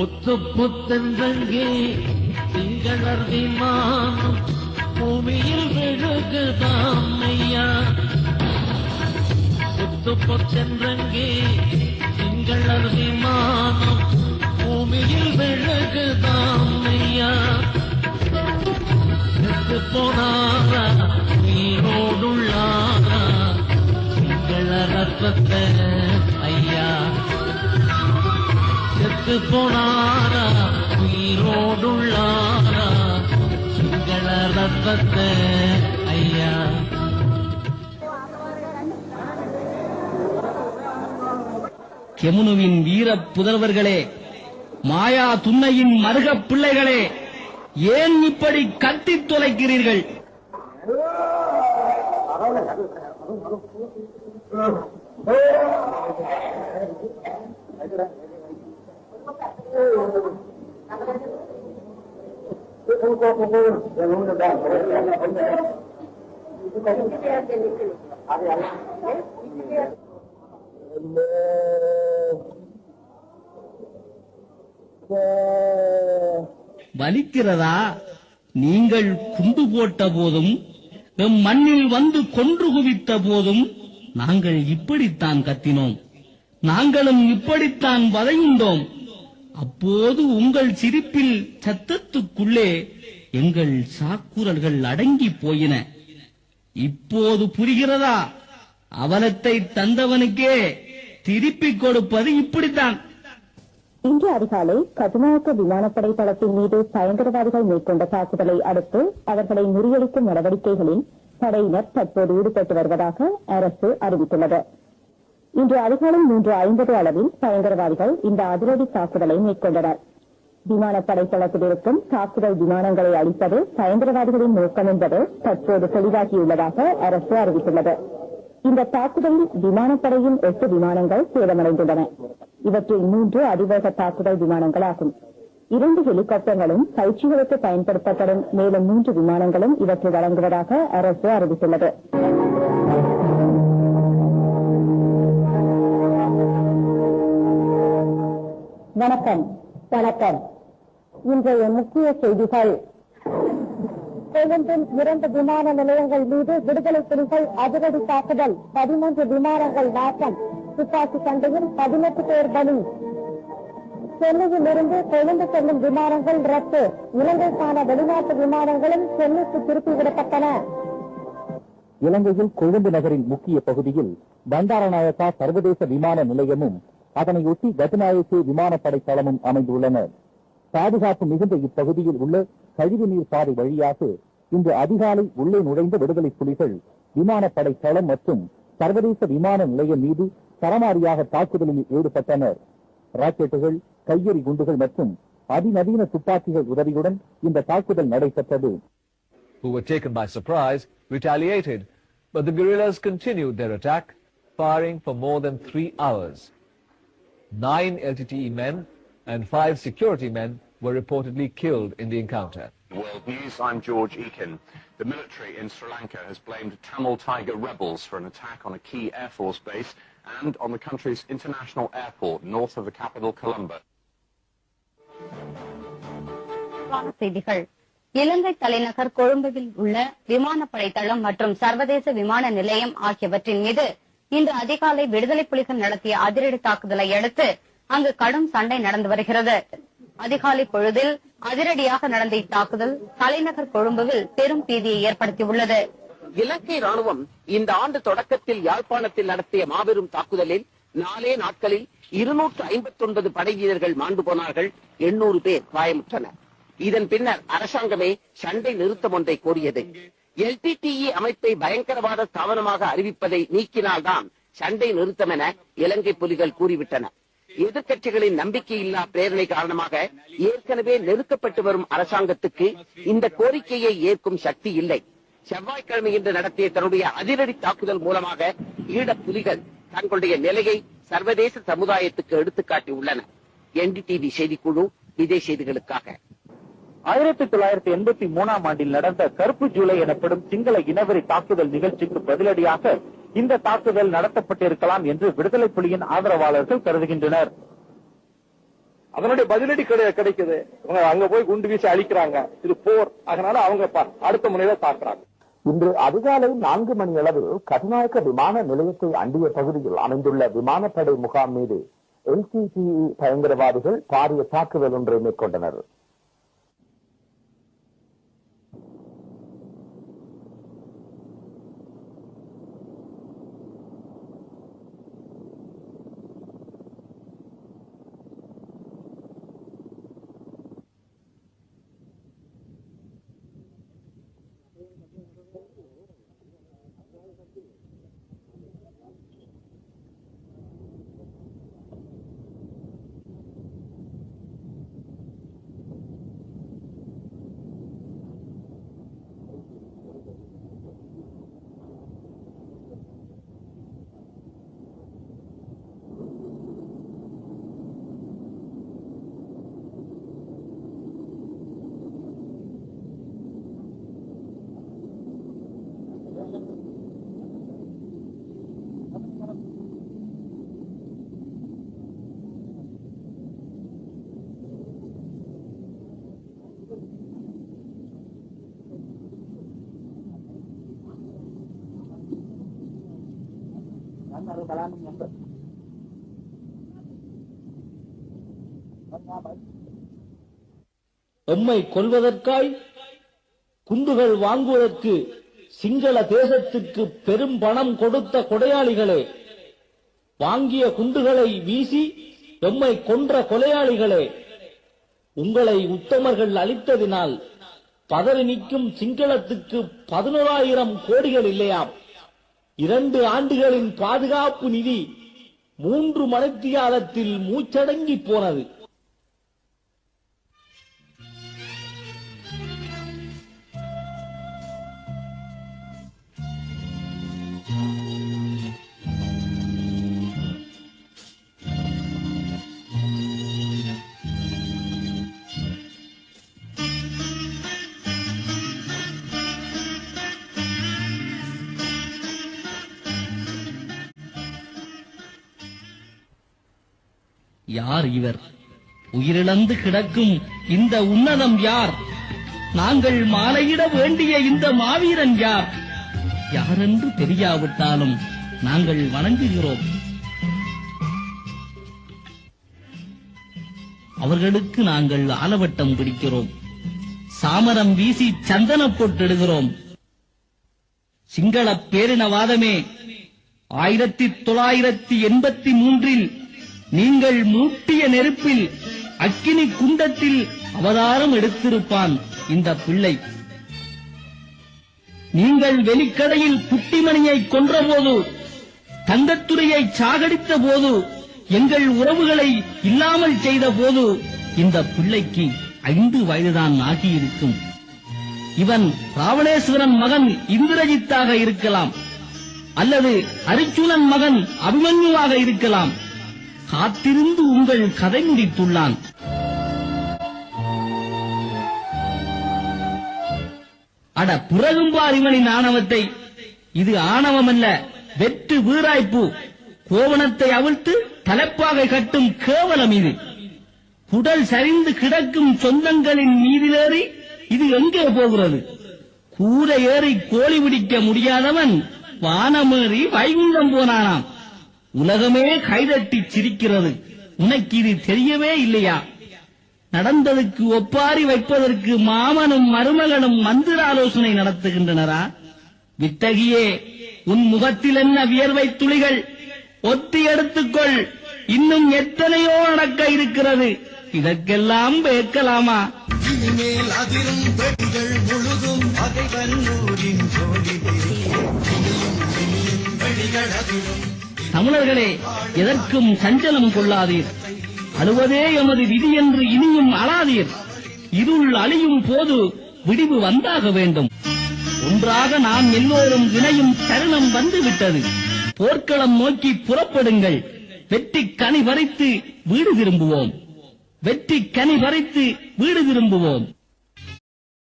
புத்து புத்தென்றங்கே திங்களர் விமானம் பூமியில் விழுகுதாம் ஐயா. புத்து புத்தென்றங்கே செத்து போனாரா? உயிரோடுள்ளாரா? சிங்கள ரத்தத்தை ஐயா. கெமுனுவின் வீர புதல்வர்களே மாயா துன்னையின் மருகப் பிள்ளைகளே ஏன் இப்படி கத்தித் தொலைக்கிறீர்கள்? வலிக்கிறதா? நீங்கள் குண்டு போட்ட போதும் எம் மண்ணில் வந்து கொன்று குவித்த போதும் நாங்கள் இப்படித்தான் கத்தினோம். நாங்களும் இப்படித்தான் வதையுண்டோம். அப்போது உங்கள் சிரிப்பில் சத்தத்துக்குள்ளே எங்கள் சாக்குரல்கள் அடங்கி போயின. இப்போது புரிகிறதா? அவலத்தை தந்தவனுக்கே திருப்பிக் கொடுப்பது இப்படித்தான். இன்று அதிகாலை கட்டுநாயக்க விமானப்படை தளத்தின் மீது பயங்கரவாதிகள் மேற்கொண்ட தாக்குதலை அடுத்து அவர்களை முறியடிக்கும் நடவடிக்கைகளில் படையினர் தற்போது ஈடுபட்டு வருவதாக அரசு அறிவித்துள்ளது. இன்று அதிகாலை மூன்று ஐம்பது அளவில் பயங்கரவாதிகள் இந்த அதிரடி தாக்குதலை மேற்கொண்டனர். விமானப்படை தளத்தில் இருக்கும் தாக்குதல் விமானங்களை அளிப்பது பயங்கரவாதிகளின் நோக்கம் என்பது தற்போது தெளிவாகியுள்ளதாக அரசு அறிவித்துள்ளது. இந்த தாக்குதலில் விமானப்படையின் எட்டு விமானங்கள் சேதமடைந்துள்ளன. இவற்றில் மூன்று அதிவேக தாக்குதல் விமானங்களாகும். இரண்டு ஹெலிகாப்டர்களும் பயிற்சிகளுக்கு பயன்படுத்தப்படும் மேலும் மூன்று விமானங்களும் இவற்றை வழங்குவதாக அரசு அறிவித்துள்ளது. வணக்கம் வணக்கம். இன்றைய முக்கிய செய்திகள். கொழும்பில் இரண்டு விமான நிலையங்கள் மீது விடுதலை புலிகள் அதிரடி தாக்குதல். பதிமூன்று விமானங்கள் நாசம் துப்பாக்கி சண்டையில் பதினெட்டு பேர் பலி. சென்னையில் இருந்து கொழும்பு செல்லும் விமானங்கள் ரத்து. இலங்கைக்கான வெளிநாட்டு விமானங்களும் சென்னைக்கு திருப்பிவிடப்பட்டன இலங்கையில் கொழும்பு நகரின் முக்கிய பகுதியில் பண்டாரநாயக்கா சர்வதேச விமான நிலையமும் அதனையொட்டி கஜநாயக்கு விமானப்படை தளமும் அமைந்துள்ளன. பாதுகாப்பு மிகுந்த இப்பகுதியில் உள்ள கழிவுநீர் பாதை வழியாக இன்று அதிகாலை உள்ளே நுழைந்த விடுதலை புலிகள் விமானப்படை தளம் மற்றும் சர்வதேச விமான நிலையம் மீது சரமாரியாக தாக்குதலில் ஈடுபட்டனர். ராக்கெட்டுகள் கையெறி குண்டுகள் மற்றும் அதிநவீன துப்பாக்கிகள் உதவியுடன் இந்த தாக்குதல் நடைபெற்றது. Who were taken by surprise, retaliated, but the guerrillas continued their attack, firing for more than three hours. Nine LTTE men and five security men were reportedly killed in the encounter. World News, I'm George Eakin. The military in Sri Lanka has blamed Tamil Tiger rebels for an attack on a key Air Force base and on the country's international airport north of the capital, Colombo. விரிவான செய்திகள் இலங்கை தலைநகர் கொழும்புவில் உள்ள விமானப்படை தளம் மற்றும் சர்வதேச விமான நிலையம் ஆகியவற்றின் மீது இன்று அதிகாலை விடுதலை புலிகள் நடத்திய அதிரடி தாக்குதலை அடுத்து அங்கு கடும் சண்டை நடந்து வருகிறது. அதிகாலை பொழுதில் அதிரடியாக நடந்த இத்தாக்குதல் தலைநகர் கொழும்புவில் பெரும் பீதியை ஏற்படுத்தியுள்ளது. இலங்கை ராணுவம் இந்த ஆண்டு தொடக்கத்தில் யாழ்ப்பாணத்தில் நடத்திய மாபெரும் தாக்குதலில் நாலே நாட்களில் இருநூற்று ஐம்பத்தி ஒன்பது படை வீரர்கள் மாண்டு போனார்கள். எண்ணூறு பேர் காயமுற்றனர். இதன் பின்னர் அரசாங்கமே சண்டை நிறுத்தம் ஒன்றை கோரியது. எல்டிடிஇ அமைப்பை பயங்கரவாத ஸ்தாபனமாக அறிவிப்பதை நீக்கினால்தான் சண்டை நிறுத்தம் என இலங்கை புலிகள் கூறிவிட்டன. எதிர்கட்சிகளின் நம்பிக்கையில்லா பிரேரணை காரணமாக ஏற்கனவே நெருக்கப்பட்டு வரும் அரசாங்கத்துக்கு இந்த கோரிக்கையை ஏற்கும் சக்தி இல்லை. செவ்வாய்க்கிழமை இன்று நடத்திய தன்னுடைய அதிரடி தாக்குதல் மூலமாக ஈழ புலிகள் தங்களுடைய நிலையை சர்வதேச சமுதாயத்துக்கு எடுத்துக்காட்டி உள்ளன என்டிடிவி செய்திக்குழு இதே செய்திகளுக்காக. ஆயிரத்தி தொள்ளாயிரத்தி எண்பத்தி மூணாம் ஆண்டில் நடந்த கருப்பு ஜூலை எனப்படும் சிங்கள இனவெறி தாக்குதல் நிகழ்ச்சிக்கு பதிலடியாக இந்த தாக்குதல் நடத்தப்பட்டிருக்கலாம் என்று விடுதலை புலியின் ஆதரவாளர்கள் கருதுகின்றனர். அதனுடைய பதிலடி கிடை- கிடைக்குது. இவங்க அங்க போய் குண்டு வீசி அழிக்கிறாங்க. இது போர். அதனால அவங்க அடுத்த முனையில தாக்குறாங்க. இன்று அதிகாலை நான்கு மணி அளவில் கட்டுநாயக்க விமான நிலையத்தை அண்டிய பகுதியில் அமைந்துள்ள விமானப்படை முகாம் மீது எல்டிடிஇ பயங்கரவாதிகள் பாரிய தாக்குதல் ஒன்றை மேற்கொண்டனர். எம்மை கொல்வதற்காய் குண்டுகள் வாங்குவதற்கு சிங்கள தேசத்துக்கு பெரும் பணம் கொடுத்த கொடையாளிகளே வாங்கிய குண்டுகளை வீசி எம்மை கொன்ற கொலையாளிகளே உங்களை உத்தமர்கள் அளித்ததினால் பதறி நிற்கும் சிங்களத்துக்கு பதினோராயிரம் கோடிகள் இல்லையாம். இரண்டு ஆண்டுகளின் பாதுகாப்பு நிதி மூன்று மணித்தியாலத்தில் மூச்சடங்கி போனது. யார் இவர்? உயிரிழந்து கிடக்கும் இந்த உன்னதம் யார்? நாங்கள் மாலையிட வேண்டிய இந்த மாவீரன் யார்? யாரென்று தெரியாவிட்டாலும் நாங்கள் வணங்குகிறோம். அவர்களுக்கு நாங்கள் ஆலவட்டம் பிடிக்கிறோம். சாமரம் வீசி சந்தன போட்டிடுகிறோம். சிங்கள பேரினவாதமே ஆயிரத்தி தொள்ளாயிரத்தி எண்பத்தி மூன்றில் நீங்கள் மூட்டிய நெருப்பில் அக்கினி குண்டத்தில் அவதாரம் எடுத்திருப்பான் இந்த பிள்ளை. நீங்கள் வெளிக்கடையில் புட்டிமணியை கொன்றபோது தங்கத்துறையை சாகடித்த போது எங்கள் உறவுகளை இல்லாமல் செய்த போது இந்த பிள்ளைக்கு ஐந்து வயதுதான் ஆகியிருக்கும். இவன் ராவணேஸ்வரன் மகன் இந்திரஜித்தாக இருக்கலாம் அல்லது அரிச்சுனன் மகன் அபிமன்யுவாக இருக்கலாம். காத்திருந்து உங்கள் கதை முடித்துள்ளான். அட பிறகும் இவனின் ஆணவத்தை. இது ஆணவமல்ல வெற்று வீராய்ப்பு. கோவணத்தை அவிழ்த்து தலைப்பாகை கட்டும் கேவலம் இது. குடல் சரிந்து கிடக்கும் சொந்தங்களின் மீதிலேறி இது எங்கே போகிறது? கூரை ஏறி கோழி பிடிக்க முடியாதவன் வானமேறி வைகுண்டம் போனானாம். உலகமே கைதட்டி சிரிக்கிறது. உனக்கு இது தெரியவே இல்லையா? நடந்ததுக்கு ஒப்பாரி வைப்பதற்கு மாமனும் மருமகனும் மந்திர ஆலோசனை நடத்துகின்றனரா? வித்தகியே உன் முகத்தில் என்ன வியர்வை துளிகள்? ஒத்தி எடுத்துக்கொள். இன்னும் எத்தனையோ நடக்க இருக்கிறது. இதற்கெல்லாம் வேட்கலாமா இனிமேல் அதிரும் பெண்கள் முழுதும் பகைவன் ஊரின் ஜோடி வெளிகள் அதிரும். தமிழர்களே எதற்கும் சஞ்சலம் கொள்ளாதீர். அழுவதே எமது விதி என்று இனியும் அழாதீர். இருள் அழியும் போது விடிவு வந்தாக வேண்டும். ஒன்றாக நாம் எல்லோரும் இணையும் தருணம் வந்துவிட்டது. போர்க்களம் நோக்கி புறப்படுங்கள். வெற்றி கனி பறித்து வீடு திரும்புவோம். வெற்றி கனி பறித்து வீடு திரும்புவோம்.